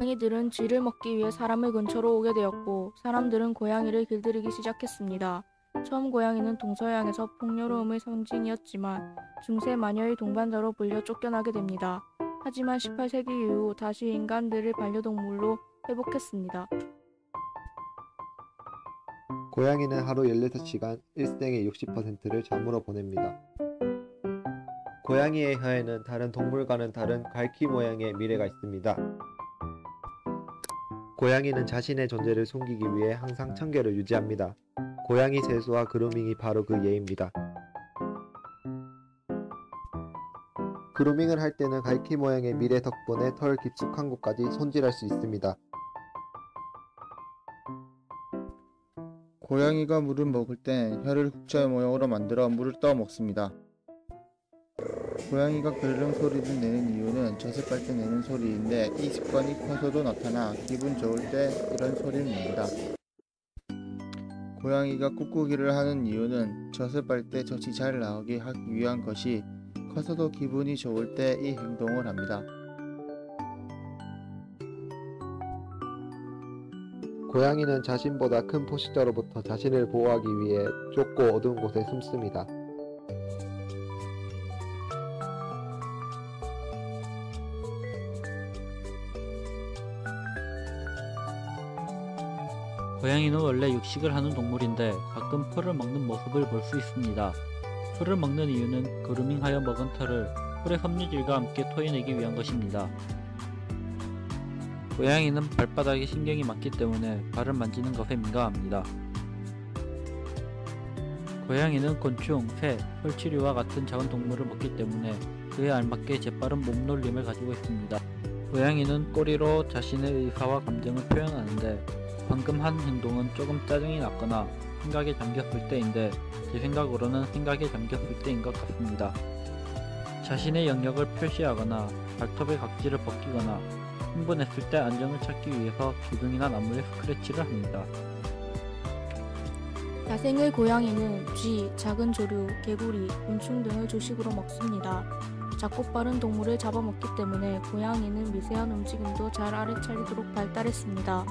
고양이들은 쥐를 먹기 위해 사람의 근처로 오게 되었고 사람들은 고양이를 길들이기 시작했습니다. 처음 고양이는 동서양에서 풍요로움의 상징이었지만 중세 마녀의 동반자로 불려 쫓겨나게 됩니다. 하지만 18세기 이후 다시 인간들을 반려동물로 회복했습니다. 고양이는 하루 16시간 일생의 60%를 잠으로 보냅니다. 고양이의 혀에는 다른 동물과는 다른 갈퀴 모양의 미래가 있습니다. 고양이는 자신의 존재를 숨기기 위해 항상 청결을 유지합니다. 고양이 세수와 그루밍이 바로 그 예입니다. 그루밍을 할 때는 갈퀴 모양의 미래 덕분에 털 깊숙한 곳까지 손질할 수 있습니다. 고양이가 물을 먹을 땐 혀를 국자 모양으로 만들어 물을 떠 먹습니다. 고양이가 그르릉 소리를 내는 이유는 빨때 내는 소리인데 이 습관이 커서도 나타나 기분 좋을 때 이런 소리를 냅니다. 고양이가 꾹꾹이를 하는 이유는 빨때 젖이 잘 나오게 하기 위한 것이 커서도 기분이 좋을 때 이 행동을 합니다. 고양이는 자신보다 큰 포식자로부터 자신을 보호하기 위해 좁고 어두운 곳에 숨습니다. 고양이는 원래 육식을 하는 동물인데 가끔 풀을 먹는 모습을 볼 수 있습니다. 풀을 먹는 이유는 그루밍하여 먹은 털을 풀의 섬유질과 함께 토해내기 위한 것입니다. 고양이는 발바닥에 신경이 많기 때문에 발을 만지는 것에 민감합니다. 고양이는 곤충, 새, 설치류와 같은 작은 동물을 먹기 때문에 그에 알맞게 재빠른 몸놀림을 가지고 있습니다. 고양이는 꼬리로 자신의 의사와 감정을 표현하는데 방금 한 행동은 조금 짜증이 났거나 생각에 잠겼을 때인데 제 생각으로는 생각에 잠겼을 때인 것 같습니다. 자신의 영역을 표시하거나 발톱의 각질을 벗기거나 흥분했을 때 안정을 찾기 위해서 기둥이나 나무에 스크래치를 합니다. 야생의 고양이는 쥐, 작은 조류, 개구리, 곤충 등을 조식으로 먹습니다. 작고 빠른 동물을 잡아먹기 때문에 고양이는 미세한 움직임도 잘 알아차리도록 발달했습니다.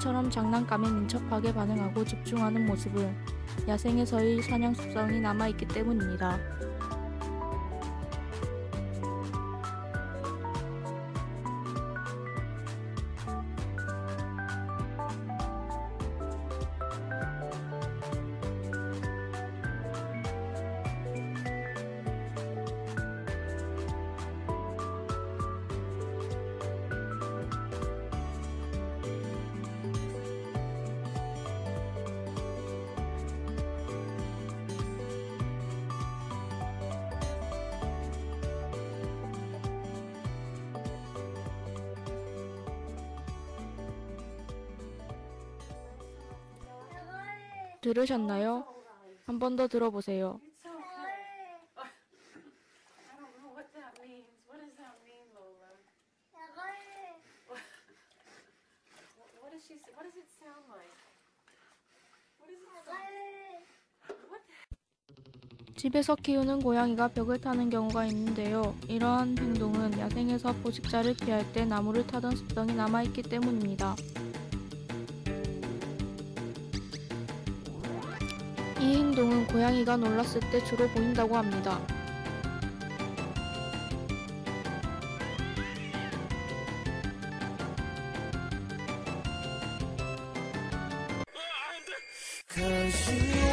처럼 장난감에 민첩하게 반응하고 집중하는 모습은 야생에서의 사냥 습성이 남아있기 때문입니다. 들으셨나요? 한 번 더 들어보세요. 집에서 키우는 고양이가 벽을 타는 경우가 있는데요. 이러한 행동은 야생에서 포식자를 피할 때 나무를 타던 습성이 남아있기 때문입니다. 이 행동은 고양이가 놀랐을 때 주로 보인다고 합니다. Cause you